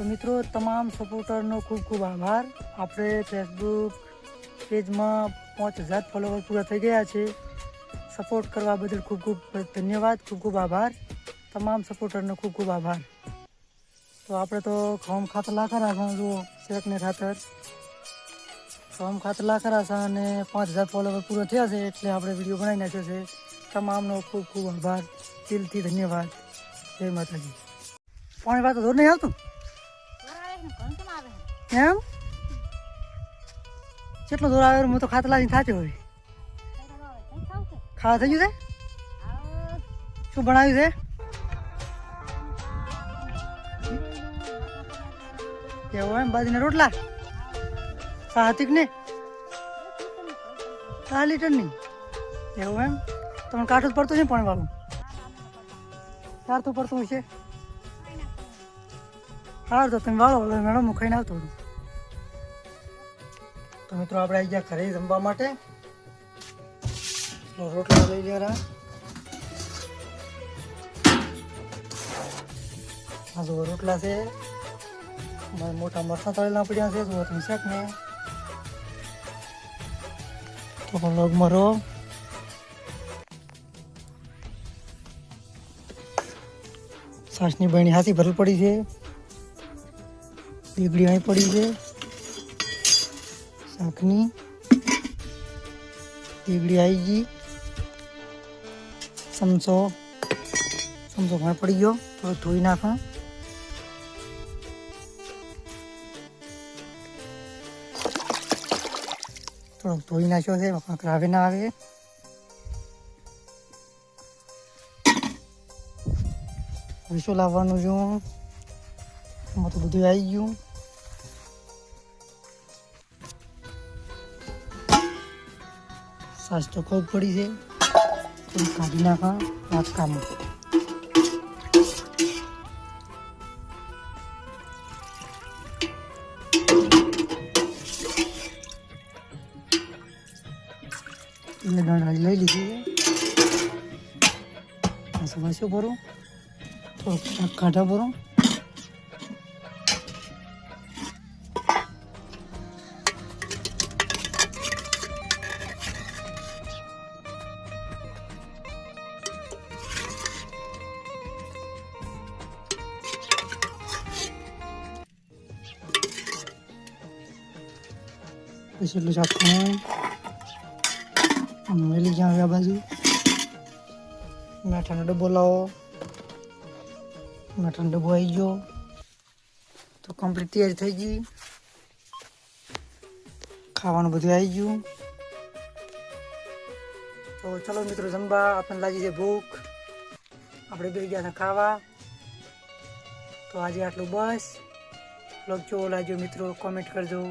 તો મિત્રો, તમામ સપોર્ટરનો ખૂબ ખૂબ આભાર. આપણે ફેસબુક પેજમાં પાંચ હજાર ફોલોવર પૂરા થઈ ગયા છે. સપોર્ટ કરવા બદલ ખૂબ ખૂબ ધન્યવાદ, ખૂબ ખૂબ આભાર. તમામ સપોર્ટરનો ખૂબ ખૂબ આભાર. તો આપણે તો ખમ ખાતર લાખા રાખવાનું જુઓ શેકને ખાતર. ખમ ખાતર લાખા રાખા અને પાંચ હજાર ફોલોવર પૂરો થયા છે એટલે આપણે વીડિયો બનાવી નાખ્યો છે. તમામનો ખૂબ ખૂબ આભાર. દિલથી ધન્યવાદ. જય માતાજી. પાણી વાત ધોર નહીં આવતું? એમ? કેટલો દૂર આવે હું તો ખાતર લાવીને થાચો હોય. ખાવા થઈ ગયું છે? શું બનાવ્યું છે? એવું એમ બાજરીના રોટલા? સાહતિક ને? ચાર લીટર નહીં એવું એમ? તમને કાઠું પડતું છે પણ વાળું કાઠું પડતું છે? હાર તો તમે વાળો એટલે મેડમ હું ખાઈને આવતો હતો તો મિત્રો, આપણે આવી ગયા ઘરે જમવા માટે. રોટલા લઈ ગયા આ જુઓ રોટલા છે. મારે મોટા મરચાં તળેલા પડ્યા છે. જો તમે શેક ને તો લોગ મરો સાસની બહેની હાથી ભરલ પડી છે. દીગડી અહીં પડી છે. શાકની પીપળી આવી ગઈ. ચમચો ચમચો ભાઈ પડી ગયો. થોડો ધોઈ નાખો. થોડોક ધોઈ નાખ્યો છે કાંક રાવે ના આવે. શું લાવવાનું છું? એમાં તો બધું આવી ગયું. સાસ તો ખૂબ પડી છે. કાઢી નાખા, વાત કામ એટલે દાણા લઈ લીધી છે. શું ભરું થોડુંક કાઢા ભરું. પછી એટલું શાક ખાવાનું મેલી જ્યાં આ બાજુ. મેઠાનો ડબ્બો લાવો. મેઠાનો ડબ્બો આવી ગયો. તો કમ્પ્લીટ તૈયારી થઈ ગઈ. ખાવાનું બધું આવી ગયું. તો ચલો મિત્રો, જમવા આપણને લાગી છે ભૂખ. આપણે બે ગયા હતા ખાવા. તો આજે આટલું બસ. બ્લોગ જો મિત્રો કોમેન્ટ કરજો.